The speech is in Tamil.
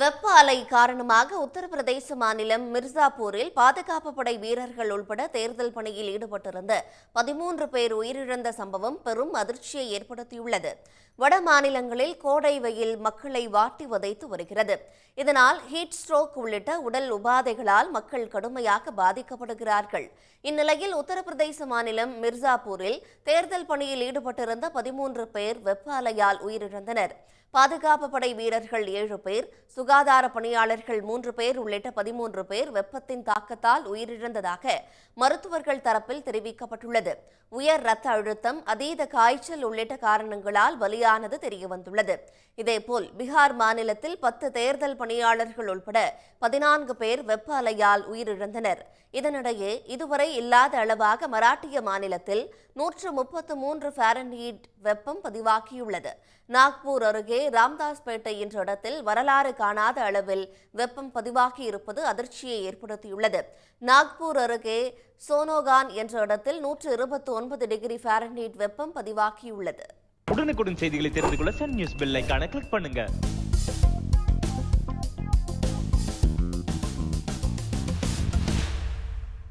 வெப்ப அலை காரணமாக உத்தரப்பிரதேச மாநிலம் மிர்சாப்பூரில் பாதுகாப்பு படை வீரர்கள் உள்பட தேர்தல் பணியில் ஈடுபட்டிருந்த பதிமூன்று பேர் உயிரிழந்த சம்பவம் பெரும் அதிர்ச்சியை ஏற்படுத்தியுள்ளது. வட மாநிலங்களில் கோடை வெயில் மக்களை வாட்டி வதைத்து வருகிறது. இதனால் ஹீட் ஸ்ட்ரோக் உள்ளிட்ட உடல் உபாதைகளால் மக்கள் கடுமையாக பாதிக்கப்படுகிறார்கள். இந்நிலையில் உத்தரப்பிரதேச மாநிலம் மிர்சாப்பூரில் தேர்தல் பணியில் ஈடுபட்டிருந்த பதிமூன்று பேர் வெப்ப அலையால் உயிரிழந்தனர். பாதுகாப்பு படை வீரர்கள் ஏழு பேர் சுகாதார பணியாளர்கள் மூன்று பேர் உள்ளிட்ட பதிமூன்று பேர் வெப்பத்தின் தாக்கத்தால் உயிரிழந்ததாக மருத்துவர்கள் தரப்பில் தெரிவிக்கப்பட்டுள்ளது. உயர் ரத்த அழுத்தம் அதீத காய்ச்சல் உள்ளிட்ட காரணங்களால் பலியானது தெரியவந்துள்ளது. இதேபோல் பீகார் மாநிலத்தில் பத்து தேர்தல் பணியாளர்கள் உள்பட பதினான்கு பேர் வெப்ப அலையால் உயிரிழந்தனர். இதனிடையே இதுவரை இல்லாத அளவாக மராட்டிய மாநிலத்தில் நூற்று முப்பத்து மூன்று ஃபாரன்ஹீட் வெப்பம் பதிவாகியுள்ளது. நாக்பூர் அருகே ராம்தாஸ்பேட்டை என்ற இடத்தில் வரலாறு காண காணாத அளவில் வெப்பம் பதிவாகி இருப்பது அதிர்ச்சியை ஏற்படுத்தியுள்ளது. நாக்பூர் அருகே சோனோகான் என்ற இடத்தில் நூற்று இருபத்தி ஒன்பது டிகிரி ஃபாரன்ஹீட் வெப்பம் பதிவாகியுள்ளது. உடனுக்குடன் செய்திகளை தெரிந்து கொள்ள சன் நியூஸ் பெல் ஐகானை கிளிக் பண்ணுங்க.